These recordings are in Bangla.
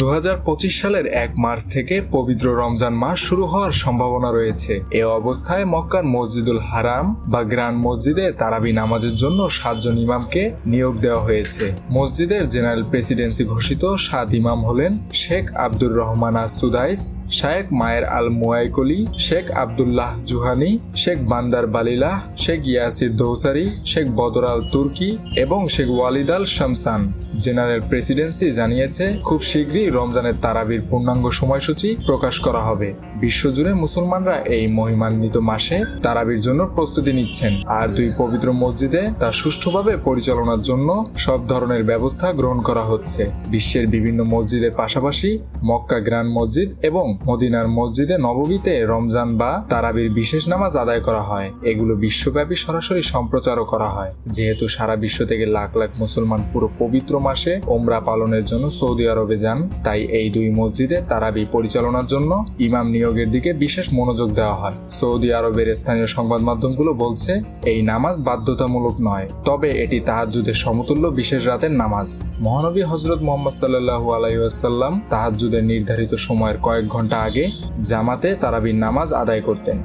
দু হাজার পঁচিশ সালের এক মার্চ থেকে পবিত্র রমজান মাস শুরু হওয়ার সম্ভাবনা রয়েছে। এ অবস্থায় মক্কার মসজিদুল হারাম বা গ্রান্ড মসজিদে তারাবি নামাজের জন্য সাতজন ইমামকে নিয়োগ দেওয়া হয়েছে। মসজিদের জেনারেল প্রেসিডেন্সি ঘোষিত সাত ইমাম হলেন Sheikh Abdur Rahman Sudais Sheikh Maher Al Muaiqly Sheikh Abdullah জুহানি, Sheikh বান্দার বালিলাহ, শেখ ইয়াসির দৌসারি, শেখ বদর আল তুর্কি এবং Sheikh Walid Al Shamsan. General presidency জানিয়েছে, খুব শীঘ্রই রমজানের তারাবির পূর্ণাঙ্গ সময়সূচি প্রকাশ করা হবে। বিশ্বজুড়ে মুসলমানরা এই মহিমান্বিত মাসে তারাবির জন্য প্রস্তুতি নিচ্ছেন আর দুই পবিত্র মসজিদে তা সুষ্ঠুভাবে পরিচালনার জন্য সব ধরনের ব্যবস্থা গ্রহণ করা হচ্ছে। বিশ্বের বিভিন্ন মসজিদের পাশাপাশি মক্কা গ্রান মসজিদ এবং মদিনার মসজিদে নববীতে রমজান বা তারাবির বিশেষ নামাজ আদায় করা হয়। এগুলো বিশ্বব্যাপী সরাসরি সম্প্রচারও করা হয়। যেহেতু সারা বিশ্ব থেকে লাখ লাখ মুসলমান পুরো পবিত্র মাসে ওমরা পালনের জন্য সৌদি আরবে যান তাই এই দুই মসজিদে তারাবি পরিচালনার জন্য ইমাম নিয়োগের দিকে বিশেষ মনোযোগ দেওয়া হয়। সৌদি আরবের স্থানীয় সংবাদ মাধ্যমগুলো বলছে, এই নামাজ বাধ্যতামূলক নয়, তবে এটি তাহাজ্জুদের সমতুল্য বিশেষ রাতের নামাজ। মহানবী হজরত মোহাম্মদ সাল্লাহু আলাইসাল্লাম তাহাজ্জুদের নির্ধারিত সময়ের কয়েক ঘণ্টা আগে জামাতে তারাবির নামাজ আদায় করতেন।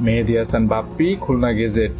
মেহেদি হাসান বাপ্পি, খুলনা গেজেট।